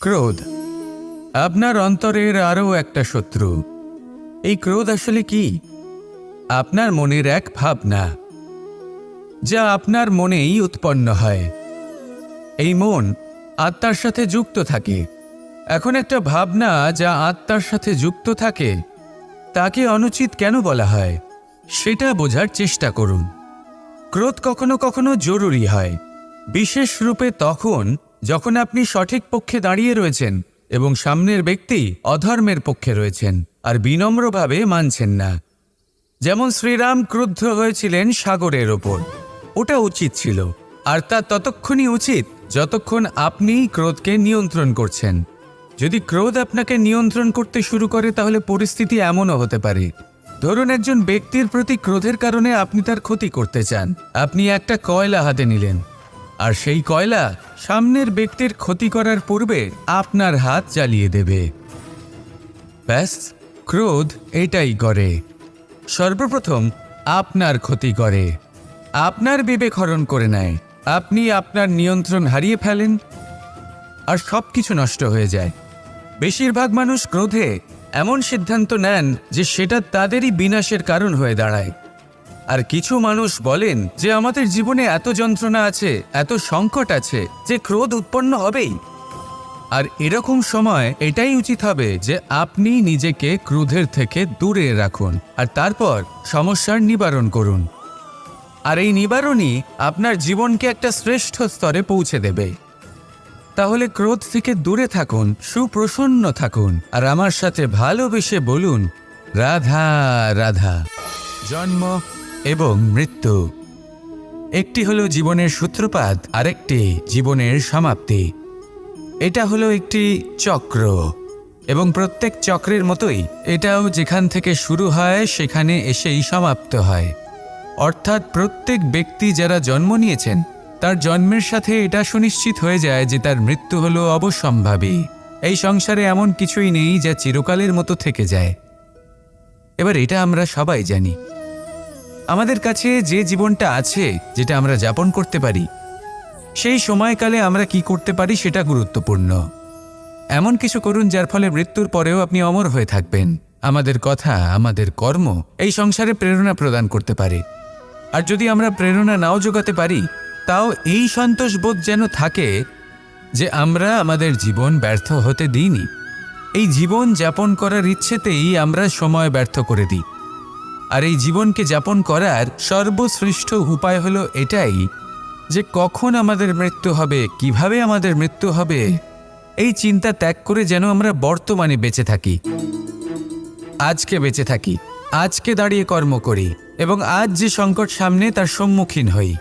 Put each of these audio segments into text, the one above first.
ক্রোধ। আপনার অন্তরের আরও একটা শত্রু। এই ক্রোধ আসলে কি? আপনার মনের এক ভাবনা, যা আপনার মনেই উৎপন্ন হয়। এই মন আত্মার সাথে যুক্ত থাকে। এখন একটা ভাবনা, যা আত্মার সাথে যুক্ত থাকে, তাকে অনুচিত কেন বলা হয়? সেটা বোঝার চেষ্টা করুন। ক্রোধ কখনো কখনো জরুরি হয়। বিশেষ রূপে তখন যখন আপনি সঠিক পক্ষে দাঁড়িয়ে রয়েছেন এবং সামনের ব্যক্তি অধর্মের পক্ষে রয়েছেন আর বিনম্রভাবে মানছেন না। যেমন শ্রীরাম ক্রুদ্ধ হয়েছিলেন সাগরের ওপর। ওটা উচিত ছিল। আর তা ততক্ষণই উচিত যতক্ষণ আপনি ক্রোধকে নিয়ন্ত্রণ করছেন। যদি ক্রোধ আপনাকে নিয়ন্ত্রণ করতে শুরু করে, তাহলে পরিস্থিতি এমনও হতে পারে। ধরুন একজন ব্যক্তির প্রতি ক্রোধের কারণে আপনি তার ক্ষতি করতে চান। আপনি একটা কয়লা হাতে নিলেন। আর সেই কয়লা সামনের ব্যক্তির ক্ষতি করার পূর্বে আপনার হাত জ্বালিয়ে দেবে। ব্যাস, ক্রোধ এটাই করে। সর্বপ্রথম আপনার ক্ষতি করে। আপনার বিবেক হরণ করে নেয়। আপনি আপনার নিয়ন্ত্রণ হারিয়ে ফেলেন আর সব কিছু নষ্ট হয়ে যায়। বেশিরভাগ মানুষ ক্রোধে এমন সিদ্ধান্ত নেন যে সেটা তাদেরই বিনাশের কারণ হয়ে দাঁড়ায়। আর কিছু মানুষ বলেন যে আমাদের জীবনে এত যন্ত্রণা আছে, এত সংকট আছে যে ক্রোধ উৎপন্ন হবেই। আর এরকম সময় এটাই উচিত হবে যে আপনি নিজেকে ক্রোধের থেকে দূরে রাখুন আর তারপর সমস্যার নিবারণ করুন। আর এই নিবারণই আপনার জীবনকে একটা শ্রেষ্ঠ স্তরে পৌঁছে দেবে। তাহলে ক্রোধ থেকে দূরে থাকুন, সুপ্রসন্ন থাকুন আর আমার সাথে ভালোবেসে বলুন, রাধা রাধা। জন্ম এবং মৃত্যু। একটি হলো জীবনের সূত্রপাত, আরেকটি জীবনের সমাপ্তি। এটা হলো একটি চক্র, এবং প্রত্যেক চক্রের মতোই এটাও যেখান থেকে শুরু হয়, সেখানে এসেই সমাপ্ত হয়। অর্থাৎ প্রত্যেক ব্যক্তি যারা জন্ম নিয়েছেন, তার জন্মের সাথে এটা সুনিশ্চিত হয়ে যায় যে তার মৃত্যু হলো অবসম্ভাবী। এই সংসারে এমন কিছুই নেই যা চিরকালের মতো থেকে যায়। এবার এটা আমরা সবাই জানি। আমাদের কাছে যে জীবনটা আছে, যেটা আমরা যাপন করতে পারি, সেই সময়কালে আমরা কি করতে পারি সেটা গুরুত্বপূর্ণ। এমন কিছু করুন যার ফলে মৃত্যুর পরেও আপনি অমর হয়ে থাকবেন। আমাদের কথা, আমাদের কর্ম এই সংসারে প্রেরণা প্রদান করতে পারে। আর যদি আমরা প্রেরণা নাও যোগাতে পারি, তাও এই সন্তোষবোধ যেন থাকে যে আমরা আমাদের জীবন ব্যর্থ হতে দিইনি। এই জীবন যাপন করার ইচ্ছেতেই আমরা সময় ব্যর্থ করে দিই। আর এই জীবনকে যাপন করার সর্বশ্রেষ্ঠ উপায় হলো এটাই যে কখন আমাদের মৃত্যু হবে, কীভাবে আমাদের মৃত্যু হবে, এই চিন্তা ত্যাগ করে যেন আমরা বর্তমানে বেঁচে থাকি। আজকে বেঁচে থাকি, আজকে দাঁড়িয়ে কর্ম করি এবং আজ যে সংকট সামনে তার সম্মুখীন হই।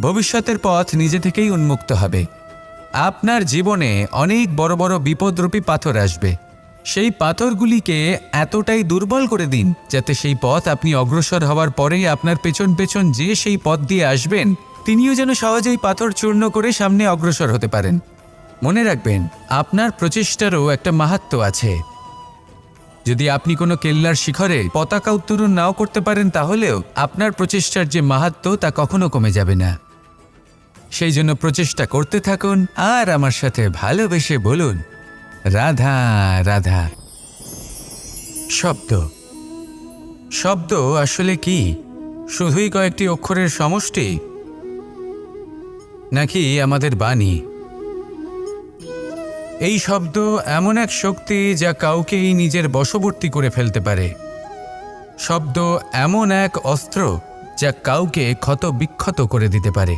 ভবিষ্যতের পথ নিজে থেকেই উন্মুক্ত হবে। আপনার জীবনে অনেক বড় বড় বিপদরূপী পাথর আসবে। সেই পাথরগুলিকে এতটাই দুর্বল করে দিন যাতে সেই পথ আপনি অগ্রসর হওয়ার পরেই আপনার পেছন পেছন যে সেই পথ দিয়ে আসবেন, তিনিও যেন সহজেই পাথর চূর্ণ করে সামনে অগ্রসর হতে পারেন। মনে রাখবেন, আপনার প্রচেষ্টারও একটা মাহাত্ম আছে। যদি আপনি কোনো কেল্লার শিখরে পতাকা উত্তোলন নাও করতে পারেন তাহলেও আপনার প্রচেষ্টার যে মাহাত্ম তা কখনো কমে যাবে না। সেই জন্য প্রচেষ্টা করতে থাকুন আর আমার সাথে ভালোবেসে বলুন। রাধা রাধা। শব্দ। শব্দ আসলে কি? শুধুই কয়েকটি অক্ষরের সমষ্টি? নাকি আমাদের বাণী? এই শব্দ এমন এক শক্তি যা কাউকেই নিজের বশবর্তী করে ফেলতে পারে। শব্দ এমন এক অস্ত্র যা কাউকে ক্ষত বিক্ষত করে দিতে পারে।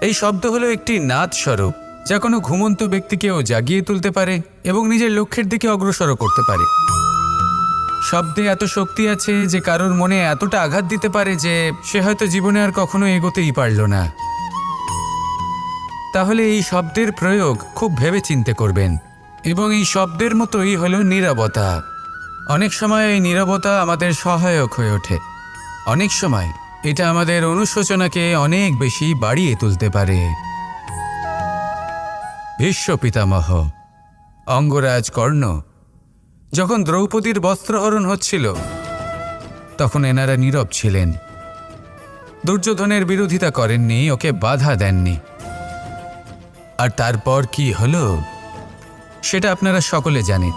এই শব্দ হলো একটি নাদ স্বরূপ যা কোনো ঘুমন্ত ব্যক্তিকেও জাগিয়ে তুলতে পারে এবং নিজের লক্ষ্যের দিকে অগ্রসরও করতে পারে। শব্দে এত শক্তি আছে যে কারোর মনে এতটা আঘাত দিতে পারে যে সে হয়তো জীবনে আর কখনো এগোতেই পারল না। তাহলে এই শব্দের প্রয়োগ খুব ভেবে চিন্তে করবেন এবং এই শব্দের মতোই হলো নীরবতা। অনেক সময় এই নীরবতা আমাদের সহায়ক হয়ে ওঠে। অনেক সময় এটা আমাদের অনুশোচনাকে অনেক বেশি বাড়িয়ে তুলতে পারে। ভীষ্ম পিতামহ অঙ্গরাজ কর্ণ, যখন দ্রৌপদীর বস্ত্রহরণ হচ্ছিল, তখন এনারা নীরব ছিলেন। দুর্যোধনের বিরোধিতা করেননি, ওকে বাধা দেননি। আর তারপর কি হলো, সেটা আপনারা সকলে জানেন।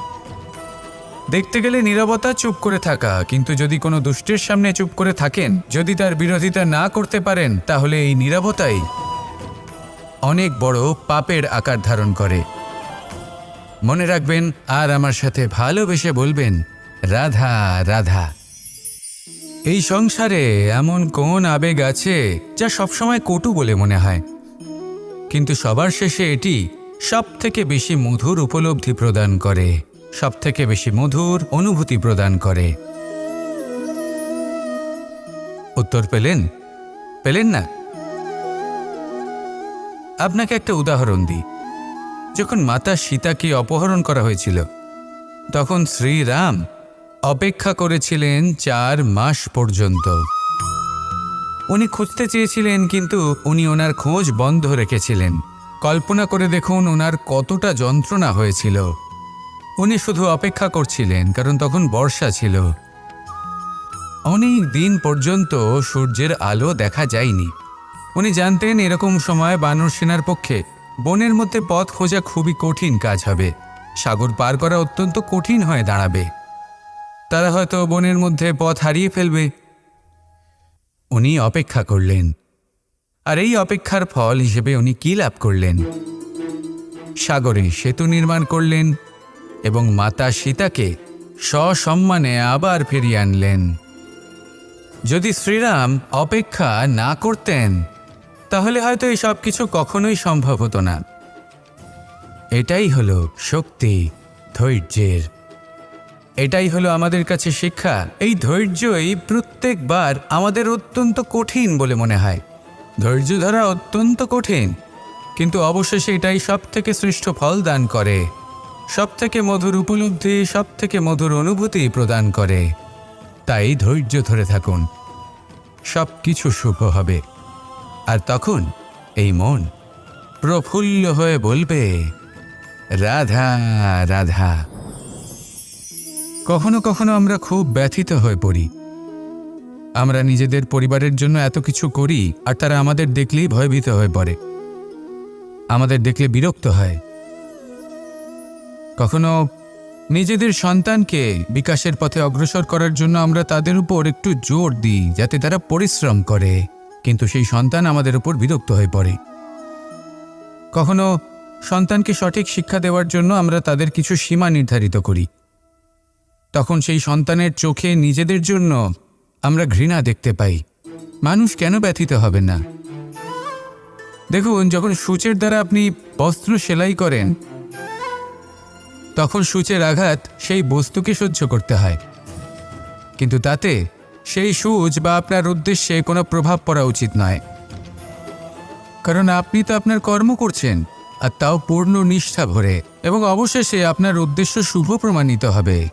দেখতে গেলে নীরবতা চুপ করে থাকা, কিন্তু যদি কোনো দুষ্টের সামনে চুপ করে থাকেন, যদি তার বিরোধিতা না করতে পারেন, তাহলে এই নীরবতাই অনেক বড় পাপের আকার ধারণ করে। মনে রাখবেন, আর আমার সাথে ভালোবেসে বলবেন, রাধা রাধা। এই সংসারে এমন কোন আবেগ আছে যা সবসময় কটু বলে মনে হয়? কিন্তু সবার শেষে এটি সব থেকে বেশি মধুর উপলব্ধি প্রদান করে সব থেকে বেশি মধুর অনুভূতি প্রদান করে। উত্তর পেলেন? পেলেন না? আপনাকে একটা উদাহরণ দিই। যখন মাতা সীতাকে অপহরণ করা হয়েছিল, তখন শ্রীরাম অপেক্ষা করেছিলেন চার মাস পর্যন্ত। উনি খুঁজতে চেয়েছিলেন, কিন্তু উনি ওনার খোঁজ বন্ধ রেখেছিলেন। কল্পনা করে দেখুন, ওনার কতটা যন্ত্রণা হয়েছিল। উনি শুধু অপেক্ষা করছিলেন, কারণ তখন বর্ষা ছিল। অনেক দিন পর্যন্ত সূর্যের আলো দেখা যায়নি। উনি জানতেন এরকম সময় বানর সেনার পক্ষে বনের মধ্যে পথ খোঁজা খুবই কঠিন কাজ হবে। সাগর পার করা অত্যন্ত কঠিন হয়ে দাঁড়াবে। তারা হয়তো বনের মধ্যে পথ হারিয়ে ফেলবে। উনি অপেক্ষা করলেন। আর এই অপেক্ষার ফল হিসেবে উনি কি লাভ করলেন? সাগরে সেতু নির্মাণ করলেন এবং মাতা সীতাকে সসম্মানে আবার ফিরিয়ে আনলেন। যদি শ্রীরাম অপেক্ষা না করতেন তাহলে হয়তো এই সব কিছু কখনোই সম্ভব হতো না। এটাই হলো শক্তি, ধৈর্যের। এটাই হলো আমাদের কাছে শিক্ষা। এই ধৈর্যই প্রত্যেকবার আমাদের অত্যন্ত কঠিন বলে মনে হয়। ধৈর্য ধরা অত্যন্ত কঠিন, কিন্তু অবশেষে এটাই সব থেকে শ্রেষ্ঠ ফল দান করে। সব থেকে মধুর উপলব্ধি সব থেকে মধুর অনুভূতি প্রদান করে। তাই ধৈর্য ধরে থাকুন। সব কিছু শুভ হবে। আর তখন এই মন প্রফুল্ল হয়ে বলবে, রাধা রাধা। কখনো কখনো আমরা খুব ব্যথিত হয়ে পড়ি। আমরা নিজেদের পরিবারের জন্য এত কিছু করি আর তারা আমাদের দেখলেই ভয়ভীত হয়ে পড়ে। আমাদের দেখলে বিরক্ত হয়। কখনো নিজেদের সন্তানকে বিকাশের পথে অগ্রসর করার জন্য আমরা তাদের উপর একটু জোর দিই, যাতে তারা পরিশ্রম করে। কিন্তু সেই সন্তান আমাদের উপর বিরক্ত হয়ে পড়ে। কখনো সন্তানকে সঠিক শিক্ষা দেওয়ার জন্য আমরা তাদের কিছু সীমা নির্ধারিত করি। তখন সেই সন্তানের চোখে নিজেদের জন্য আমরা ঘৃণা দেখতে পাই। মানুষ কেন ব্যথিত হবে না? দেখুন, যখন সূচের দ্বারা আপনি বস্ত্র সেলাই করেন, তখন সূচের আঘাত সেই বস্তুকে সহ্য করতে হয়। কিন্তু তাতে সেই সূচ বা আপনার উদ্দেশ্যে কোনো প্রভাব পড়া উচিত নয়। কারণ আপনি তো আপনার কর্ম করছেন, আর তাও পূর্ণ নিষ্ঠা ভরে, এবং অবশেষে আপনার উদ্দেশ্য শুভ প্রমাণিত হবে।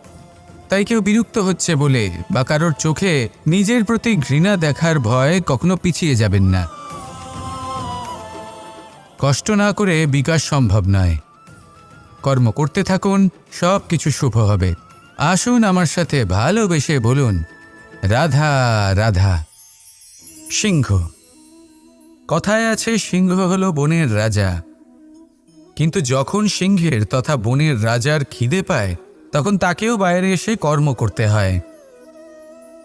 তাই কেউ বিরক্ত হচ্ছে বলে বা কারোর চোখে নিজের প্রতি ঘৃণা দেখার ভয় কখনো পিছিয়ে যাবেন না। কষ্ট না করে বিকাশ সম্ভব নয়। কর্ম করতে থাকুন সব কিছু শুভ হবে। আসুন আমার সাথে ভালোবেসে বলুন রাধা রাধা। সিংহ। কথায় আছে, সিংহ হলো বনের রাজা। কিন্তু যখন সিংহের তথা বনের রাজার খিদে পায়, তখন তাকেও বাইরে এসে কর্ম করতে হয়।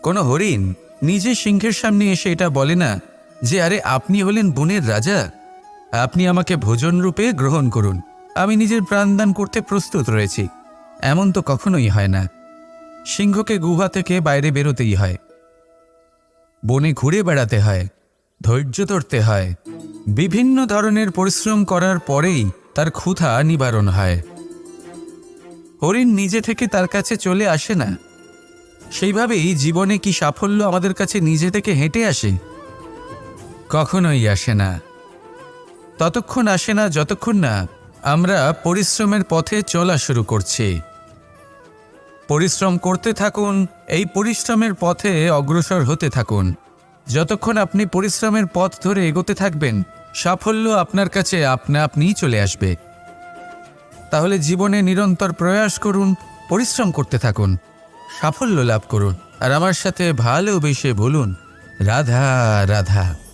কোনো হরিণ নিজে সিংহের সামনে এসে এটা বলে না যে, আরে, আপনি হলেন বনের রাজা? আপনি আমাকে ভোজন রূপে গ্রহণ করুন। আমি নিজের প্রাণদান করতে প্রস্তুত রয়েছি। এমন তো কখনোই হয় না। সিংহকে গুহা থেকে বাইরে বেরোতেই হয়। বনে ঘুরে বেড়াতে হয়, ধৈর্য ধরতে হয়, বিভিন্ন ধরনের পরিশ্রম করার পরেই তার ক্ষুধা নিবারণ হয়। হরিণ নিজে থেকে তার কাছে চলে আসে না। সেইভাবেই জীবনে কি সাফল্য আমাদের কাছে নিজে থেকে হেঁটে আসে? কখনোই আসে না। ততক্ষণ আসে না যতক্ষণ না আমরা পরিশ্রমের পথে চলা শুরু করছি। পরিশ্রম করতে থাকুন, এই পরিশ্রমের পথে অগ্রসর হতে থাকুন। যতক্ষণ আপনি পরিশ্রমের পথ ধরে এগোতে থাকবেন, সাফল্য আপনার কাছে আপনা আপনিই চলে আসবে। তাহলে জীবনে নিরন্তর প্রয়াস করুন, পরিশ্রম করতে থাকুন, সাফল্য লাভ করুন। আর আমার সাথে ভালোবেসে বলুন, রাধা রাধা।